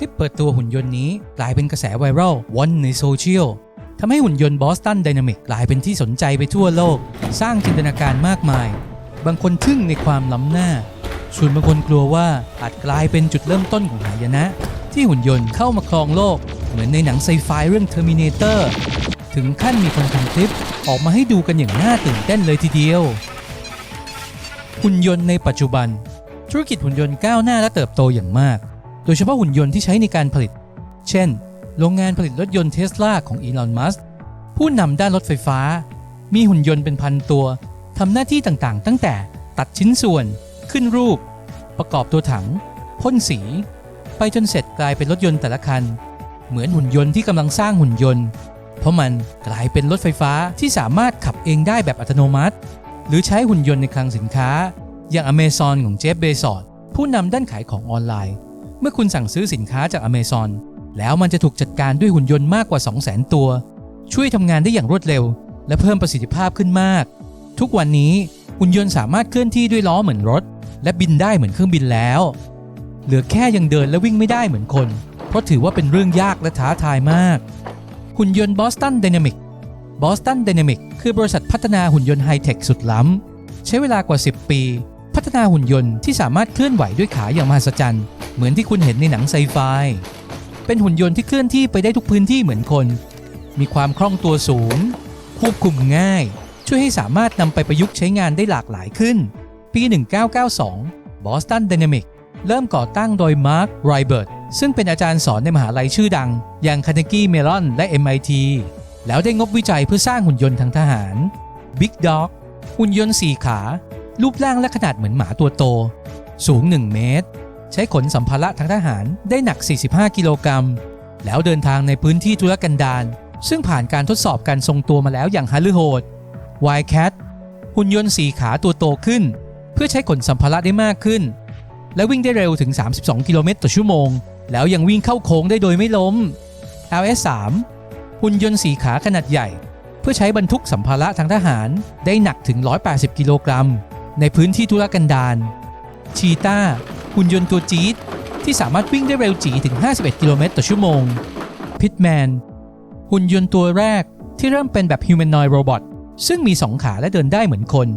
คลิปเปิดตัวหุ่นยนต์นี้กลายเป็นกระแสไวรัลว่อนในโซเชียลทำให้หุ่นยนต์บอสตันไดนามิกกลายเป็นที่สนใจไปทั่วโลก สร้างจินตนาการมากมาย บางคนทึ่งในความล้ำหน้า ส่วนบางคนกลัวว่าอาจกลายเป็นจุดเริ่มต้นของหายนะ ที่หุ่นยนต์เข้ามาครองโลก เหมือนในหนังไซไฟเรื่อง Terminator ถึงขั้นมีคนทำคลิปออกมาให้ดูกันอย่างน่าตื่นเต้นเลยทีเดียว หุ่นยนต์ในปัจจุบัน ธุรกิจหุ่นยนต์ก้าวหน้าและเติบโตอย่างมาก ดยเฉพาะหุ่นยนต์ที่ใช้ในการผลิต เช่น โรงงานผลิตรถยนต์เทสลาของอีลอนมัสผู้นำด้านรถไฟฟ้า มีหุ่นยนต์เป็นพันตัวทำหน้าที่ต่างๆ ตั้งแต่ตัดชิ้นส่วน ขึ้นรูป ประกอบตัวถัง พ่นสี ไปจนเสร็จกลายเป็นรถยนต์แต่ละคัน เหมือนหุ่นยนต์ที่กำลังสร้างหุ่นยนต์ เพราะมันกลายเป็นรถไฟฟ้าที่สามารถขับเองได้แบบอัตโนมัติ หรือใช้หุ่นยนต์ในคลังสินค้า อย่าง Amazon ของเจฟเบซอสผู้นำด้านขายของออนไลน์ เมื่อคุณสั่งซื้อสินค้าจาก Amazon แล้วมันจะถูกจัดการด้วยหุ่นยนต์มากกว่า 200,000 ตัว ช่วยทำงานได้อย่างรวดเร็ว และเพิ่มประสิทธิภาพขึ้นมาก ทุกวันนี้หุ่นยนต์สามารถเคลื่อนที่ด้วยล้อเหมือนรถ และบินได้เหมือนเครื่องบินแล้ว เหลือแค่ยังเดินและวิ่งไม่ได้เหมือนคน เพราะถือว่าเป็นเรื่องยากและท้าทายมาก หุ่นยนต์ Boston Dynamic Boston Dynamic คือบริษัทพัฒนาหุ่นยนต์ไฮเทคสุดล้ำใช้เวลากว่า 10 ปี พัฒนาหุ่นยนต์ที่สามารถเคลื่อนไหวด้วยขาอย่างมหัศจรรย์ เหมือนที่คุณเห็นในหนังไซไฟ เป็นหุ่นยนต์ที่เคลื่อนที่ไปได้ทุกพื้นที่เหมือนคน มีความคล่องตัวสูง ควบคุมง่าย ช่วยให้สามารถนำไปประยุกต์ใช้งานได้หลากหลายขึ้น ปี 1992 Boston Dynamic เริ่มก่อตั้งโดย Mark r y b e r t ซึ่งเป็นอาจารย์สอนในมหาลัยชื่อดัง อย่าง Carnegie Mellon และ MIT แล้วได้งบวิจัยเพื่อสร้างหุ่นยนต์ทางทหาร Big Dog หุ่นยนต์สี่ขา รูปร่างและขนาดเหมือนหมาตัวโต สูง 1 เมตร ใช้ขนสัมภาระทางทหารได้หนัก 45 กิโลกรัม แล้วเดินทางในพื้นที่ทุรกันดารซึ่งผ่านการทดสอบการทรงตัวมาแล้วอย่างฮาลือโหด Wildcat หุ่นยนต์สี่ขาตัวโตขึ้น เพื่อใช้ขนสัมภาระได้มากขึ้น และวิ่งได้เร็วถึง 32 กิโลเมตรต่อชั่วโมง แล้วยังวิ่งเข้าโค้งได้โดยไม่ล้ม LS3 หุ่นยนต์สีขาขนาดใหญ่ เพื่อใช้บรรทุกสัมภาระทางทหารได้หนักถึง 180 กิโลกรัม ในพื้นที่ทุรกันดารชีตาหุ่นยนต์ตัวจี๊ดที่สามารถวิ่งได้เร็วจีถึง 51 กิโลเมตรต่อชั่วโมง พิทแมนหุ่นยนต์ตัวแรกที่เริ่มเป็นแบบ humanoid robot ซึ่งมี 2 ขาและเดินได้เหมือนคน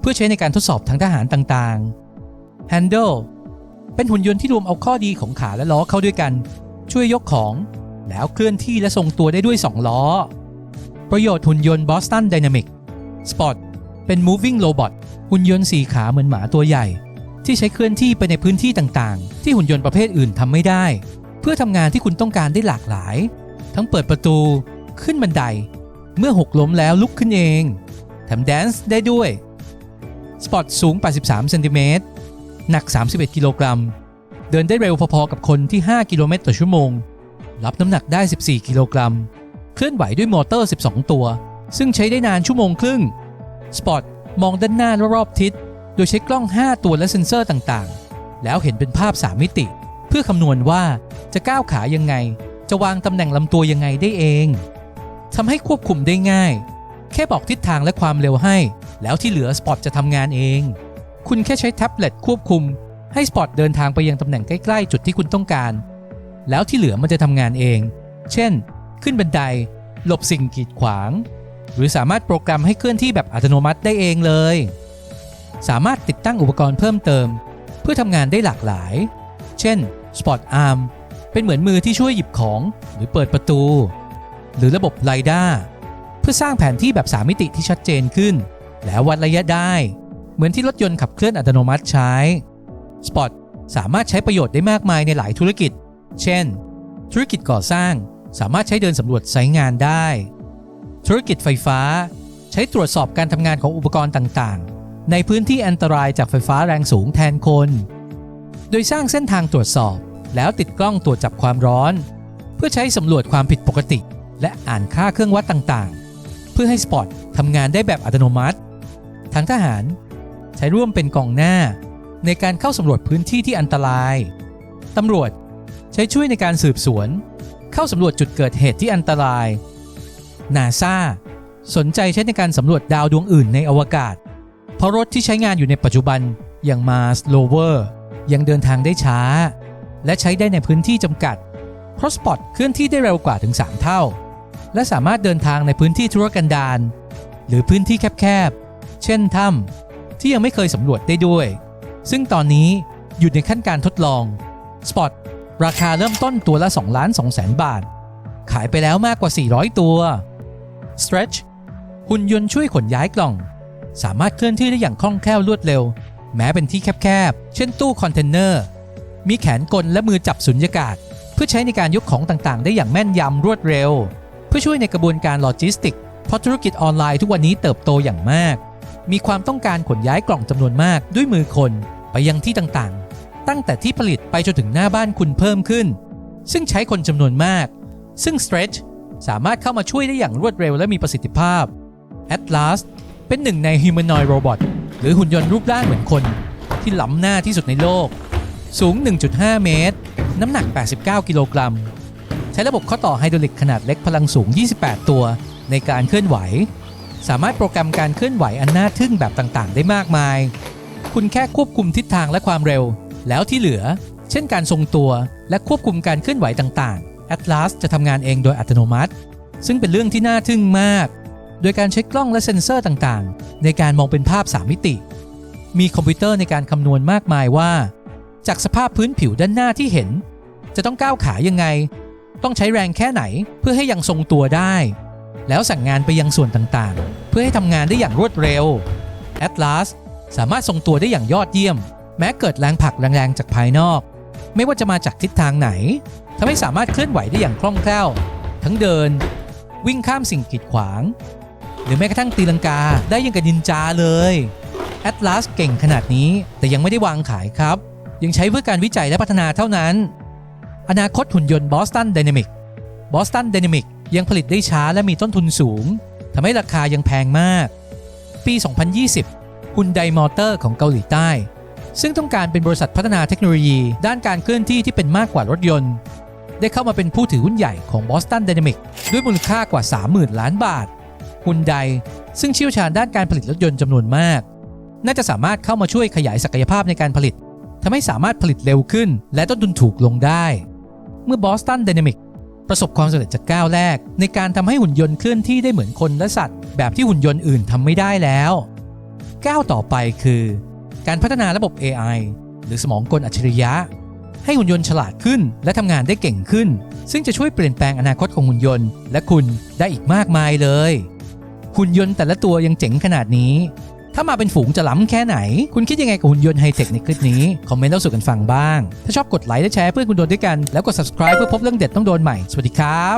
เพื่อใช้ในการทดสอบทางทหารต่างๆ Handle เป็นหุ่นยนต์ที่รวมเอาข้อดีของขาและล้อเข้าด้วยกัน ช่วยยกของ แล้วเคลื่อนที่และทรงตัวได้ด้วย 2 ล้อ ประโยชน์หุ่นยนต์ Boston Dynamic Spot เป็น moving robot หุ่นยนต์สี่ขาเหมือนหมาตัวใหญ่ ที่ใช้เคลื่อนที่ไปในพื้นที่ต่างๆ ที่หุ่นยนต์ประเภทอื่นทำไม่ได้ เพื่อทำงานที่คุณต้องการได้หลากหลาย ทั้งเปิดประตู ขึ้นบันได เมื่อหกล้มแล้วลุกขึ้นเองแถมแดนซ์ได้ด้วย Spot สูง 83 เซนติเมตร หนัก 31 กิโลกรัม เดินได้เร็วพอๆกับคนที่ 5 กิโลเมตรต่อชั่วโมง รับน้ำหนักได้ 14 กิโลกรัม เคลื่อนไหวด้วยมอเตอร์ 12 ตัว ซึ่งใช้ได้นานชั่วโมงครึ่ง สปอต มองด้านหน้ารอบทิศ โดยใช้กล้อง 5 ตัวและเซ็นเซอร์ต่างๆ แล้วเห็นเป็นภาพ 3 มิติ เพื่อคำนวณว่าจะก้าวขายังไง จะวางตำแหน่งลำตัวยังไงได้เองทำให้ควบคุมได้ง่าย แค่บอกทิศทางและความเร็วให้ แล้วที่เหลือสปอตจะทำงานเอง คุณแค่ใช้แท็บเล็ตควบคุม ให้สปอตเดินทางไปยังตำแหน่งใกล้ๆ จุดที่คุณต้องการ แล้วที่เหลือมันจะทำงานเอง เช่น ขึ้นบันได หลบสิ่งกีดขวาง หรือสามารถโปรแกรมให้เคลื่อนที่แบบอัตโนมัติได้เองเลย สามารถติดตั้งอุปกรณ์เพิ่มเติม เพื่อทำงานได้หลากหลาย เช่น Spot Arm เป็นเหมือนมือที่ช่วยหยิบของ หรือเปิดประตู หรือระบบไ i ด้าเพื่อสร้างแผนที่แบบ3มิติที่ชัดเจนขึ้น แล้ววัดระยะได้ เหมือนที่รถยนต์ขับเคลื่อนอัตโนมัติใช้ Spot สามารถใช้ประโยชน์ได้มากมายในหลายธุรกิจ เช่น ธุรกิจก่อสร้างสามารถใช้เดินสำรวจไซต์งานได้ ธุรกิจไฟฟ้า ใช้ตรวจสอบการทำงานของอุปกรณ์ต่างๆ ในพื้นที่อันตรายจากไฟฟ้าแรงสูงแทนคน โดยสร้างเส้นทางตรวจสอบ แล้วติดกล้องตรวจจับความร้อน เพื่อใช้สำรวจความผิดปกติ และอ่านค่าเครื่องวัดต่างๆ เพื่อให้สปอตทำงานได้แบบอัตโนมัติทางทหาร ใช้ร่วมเป็นกองหน้า ในการเข้าสำรวจพื้นที่ที่อันตรายตำรวจใช้ช่วยในการสืบสวน เข้าสำรวจจุดเกิดเหตุที่อันตราย นาซาสนใจใช้ในการสำรวจดาวดวงอื่นในอวกาศ เพราะรถที่ใช้งานอยู่ในปัจจุบันอย่าง Mars Rover ยังเดินทางได้ช้า และใช้ได้ในพื้นที่จำกัด เพราะสปอตเคลื่อนที่ได้เร็วกว่าถึง 3 เท่า และสามารถเดินทางในพื้นที่ธุรกันดารหรือพื้นที่แคบๆ เช่นถ้ำที่ยังไม่เคยสำรวจได้ด้วย ซึ่งตอนนี้อยู่ในขั้นการทดลอง Spot ราคาเริ่มต้นตัวละ2ล้าน2แสนบาท ขายไปแล้วมากกว่า 400 ตัว Stretch หุ่นยนต์ช่วยขนย้ายกล่อง สามารถเคลื่อนที่ได้อย่างคล่องแคล่วรวดเร็ว แม้เป็นที่แคบๆ เช่นตู้คอนเทนเนอร์ มีแขนกลและมือจับสุญญากาศ เพื่อใช้ในการยกของต่างๆ ได้อย่างแม่นยำรวดเร็ว เพื่อช่วยในกระบวนการโลจิสติกเพราะธุรกิจออนไลน์ทุกวันนี้เติบโตอย่างมาก มีความต้องการขนย้ายกล่องจำนวนมากด้วยมือคนไปยังที่ต่างๆ ตั้งแต่ที่ผลิตไปจนถึงหน้าบ้านคุณเพิ่มขึ้น ซึ่งใช้คนจำนวนมาก ซึ่ง Stretch สามารถเข้ามาช่วยได้อย่างรวดเร็วและมีประสิทธิภาพ Atlas เป็นหนึ่งใน Humanoid Robot หรือหุ่นยนต์รูปร่างเหมือนคน ที่ล้ำหน้าที่สุดในโลก สูง 1.5 เมตร น้ำหนัก 89 กิโลกรัม ใช้ระบบข้อต่อไฮดรอลิกขนาดเล็กพลังสูง 28 ตัวในการเคลื่อนไหว สามารถโปรแกรมการเคลื่อนไหวอันน่าทึ่งแบบต่างๆ ได้มากมาย คุณแค่ควบคุมทิศทางและความเร็ว แล้วที่เหลือ เช่นการทรงตัวและควบคุมการเคลื่อนไหวต่างๆ Atlas จะทำงานเองโดยอัตโนมัติ ซึ่งเป็นเรื่องที่น่าทึ่งมาก โดยการใช้กล้องและเซ็นเซอร์ต่างๆ ในการมองเป็นภาพ 3 มิติ มีคอมพิวเตอร์ในการคำนวณมากมายว่า จากสภาพพื้นผิวด้านหน้าที่เห็น จะต้องก้าวขายังไง ต้องใช้แรงแค่ไหนเพื่อให้ยังทรงตัวได้ แล้วสั่งงานไปยังส่วนต่างๆ เพื่อให้ทำงานได้อย่างรวดเร็ว Atlas สามารถทรงตัวได้อย่างยอดเยี่ยม แม้เกิดแรงผลักแรงๆจากภายนอก ไม่ว่าจะมาจากทิศทางไหนำให้สามารถเคลื่อนไหวได้อย่างคล่องแคล่ว ทั้งเดิน วิ่งข้ามสิ่งกีดขวาง หรือแม้กระทั่งตีลังกาได้ยังกับนินจาเลย Atlas เก่งขนาดนี้แต่ยังไม่ได้วางขายครับ ยังใช้เพื่อการวิจัยและพัฒนาเท่านั้น อนาคตหุ่นยนต์ Boston Dynamic Boston Dynamic ยังผลิตได้ช้าและมีต้นทุนสูงทำให้ราคายังแพงมาก ปี 2020 หุ่นไดมอเตอร์ของเกาหลีใต้ ซึ่งต้องการเป็นบริษัทพัฒนาเทคโนโลยีด้านการเคลื่อนที่ที่เป็นมากกว่ารถยนต์ ได้เข้ามาเป็นผู้ถือหุ้นใหญ่ของ Boston Dynamic ด้วยมูลค่ากว่า 30,000 ล้านบาทหุ่นไดซึ่งเชี่ยวชาญด้านการผลิตรถยนต์จำนวนมาก น่าจะสามารถเข้ามาช่วยขยายศักยภาพในการผลิตทำให้สามารถผลิตเร็วขึ้น และต้นทุนถูกลงได้ เมื่อ Boston Dynamic ประสบความสำเร็จจากก้าวแรก ในการทำให้หุ่นยนต์เคลื่อนที่ได้เหมือนคนและสัตว์ แบบที่หุ่นยนต์อื่นทำไม่ได้แล้วก้าวต่อไปคือ การพัฒนาระบบ AI หรือสมองกลอัจฉริยะ ให้หุ่นยนต์ฉลาดขึ้น และทำงานได้เก่งขึ้น ซึ่งจะช่วยเปลี่ยนแปลงอนาคตของหุ่นยนต์ และคุณได้อีกมากมายเลย หุ่นยนต์แต่ละตัวยังเจ๋งขนาดนี้ ถ้ามาเป็นฝูงจะล้ำแค่ไหน คุณคิดยังไงกับหุ่นยนต์ไฮเทคในคลิปนี้ คอมเมนต์เล่าสู่กันฟังบ้าง ถ้าชอบกดไลค์และแชร์เพื่อนคุณโดนด้วยกัน แล้วกด subscribe เพื่อพบเรื่องเด็ดต้องโดนใหม่ สวัสดีครับ